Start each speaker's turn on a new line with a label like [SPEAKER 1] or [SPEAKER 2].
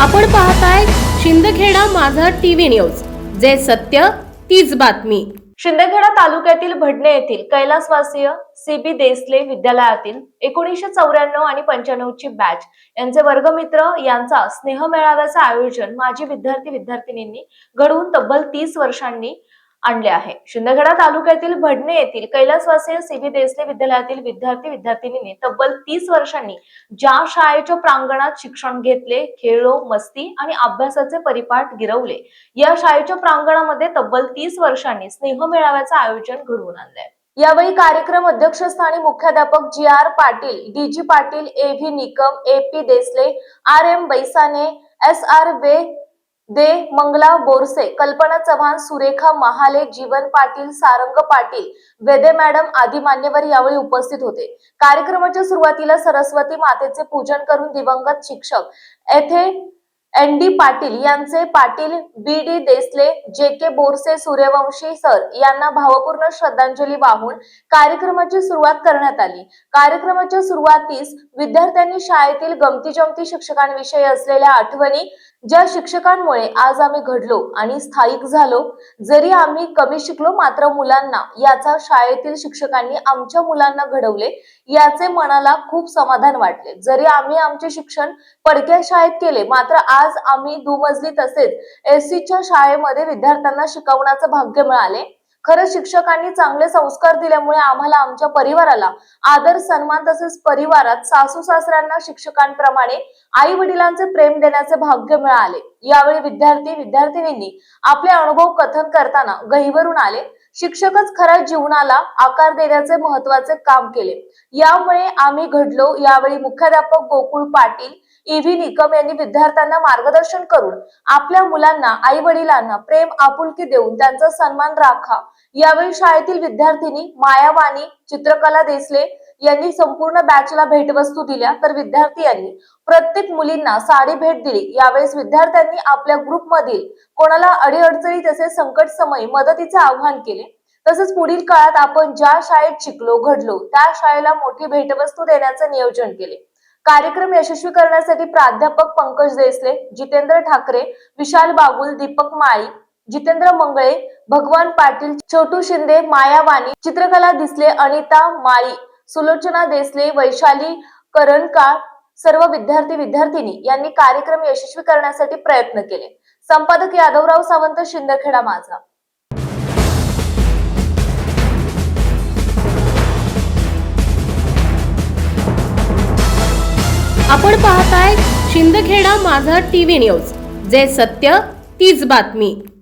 [SPEAKER 1] आपण पाहताय शिंदखेडा माझा टीव्ही न्यूज. जे सत्य तीच बातमी.
[SPEAKER 2] शिंदखेडा तालुक्यातील भडणे येथील कैलासवासीय सीबी देसले विद्यालयातील एकोणीसशे चौऱ्याण्णव आणि पंच्याण्णव ची बॅच यांचे वर्गमित्र यांचा स्नेह मेळाव्याचं आयोजन माजी विद्यार्थी विद्यार्थिनींनी घडवून तब्बल तीस वर्षांनी आणले आहे. शिंदखेडा तालुक्यातील भडणे येथील कैलासवासीय सीबी देसले विद्यालयातील विद्यार्थी विद्यार्थिनींनी तब्बल तीस वर्षांनी ज्या शाळेच्या प्रांगणात शिक्षण घेतले खेळलो मस्ती आणि अभ्यासाचे परिपाठ गिरवले या शाळेच्या प्रांगणामध्ये तब्बल तीस वर्षांनी स्नेह मेळाव्याचं आयोजन घडवून आणलंय. यावेळी कार्यक्रम अध्यक्षस्थानी मुख्याध्यापक G R Patil D G Patil A V Nikam A P Desale R M Baisane S R वे दे मंगला बोरसे कल्पना चव्हाण सुरेखा महाले जीवन पाटील सारंग पाटील वेदे मॅडम आदी मान्यवर यावेळी उपस्थित होते. कार्यक्रमाच्या सुरुवातीला सरस्वती मातेचे पूजन करून दिवंगत शिक्षक. येथे एन डी पाटील यांचे पाटील बी डी देसले जे के बोरसे सूर्यवंशी सर यांना भावपूर्ण श्रद्धांजली वाहून कार्यक्रमाची सुरुवात करण्यात आली. कार्यक्रमाच्या सुरुवातीस विद्यार्थ्यांनी शाळेतील गमती जमती शिक्षकांविषयी असलेल्या आठवणी ज्या शिक्षकांमुळे आज आम्ही घडलो आणि स्थायिक झालो जरी आम्ही कमी शिकलो मात्र मुलांना याचा शाळेतील शिक्षकांनी आमच्या मुलांना घडवले याचे मनाला खूप समाधान वाटले. जरी आम्ही आमचे शिक्षण पडक्या शाळेत केले मात्र आज आम्ही दुमजली तसेच एससीच्या शाळेमध्ये विद्यार्थ्यांना शिकवण्याचं भाग्य मिळाले. खरंच शिक्षकांनी चांगले संस्कार दिल्यामुळे आम्हाला आमच्या परिवाराला आदर सन्मान तसेच परिवारात सासू सासऱ्यांना शिक्षकांप्रमाणे आई वडिलांचे प्रेम देण्याचे भाग्य मिळाले. यावेळी विद्यार्थी विद्यार्थिनींनी आपले अनुभव कथन करताना गहिवरून आले. शिक्षकच खऱ्या जीवनाला आकार देण्याचे महत्त्वाचे काम केले. यामुळे आम्ही घडलो. यावेळी मुख्याध्यापक गोकुळ पाटील ईव्ही निकम यांनी विद्यार्थ्यांना मार्गदर्शन करून आपल्या मुलांना आई वडिलांना प्रेम आपुलकी देऊन त्यांचा सन्मान राखा. यावेळी शाळेतील विद्यार्थिनी मायावाणी चित्रकला देसले यांनी संपूर्ण बॅचला भेटवस्तू दिल्या. तर विद्यार्थी यांनी प्रत्येक मुलींना साडी भेट दिली. यावेळेस विद्यार्थ्यांनी आपल्या ग्रुपमधील कोणाला अडीअडचणी तसेच संकट समयी मदतीचे आवाहन केले. तसेच पुढील काळात आपण ज्या शाळेत शिकलो घडलो त्या शाळेला मोठी भेटवस्तू देण्याचे नियोजन केले. कार्यक्रम यशस्वी करण्यासाठी प्राध्यापक पंकज देसले जितेंद्र ठाकरे विशाल बागुल दीपक माळी जितेंद्र मंगळे भगवान पाटील छोटू शिंदे माया वाणी चित्रकला दिसले अनिता माळी सुलोचना देसले वैशाली करणकाळ सर्व विद्यार्थी विद्यार्थिनी यांनी कार्यक्रम यशस्वी करण्यासाठी प्रयत्न केले. संपादक यादवराव सावंत शिंदखेडा माझा.
[SPEAKER 1] आपण पाहताय शिंदखेडा माझा टीव्ही न्यूज जे सत्य तीच बातमी.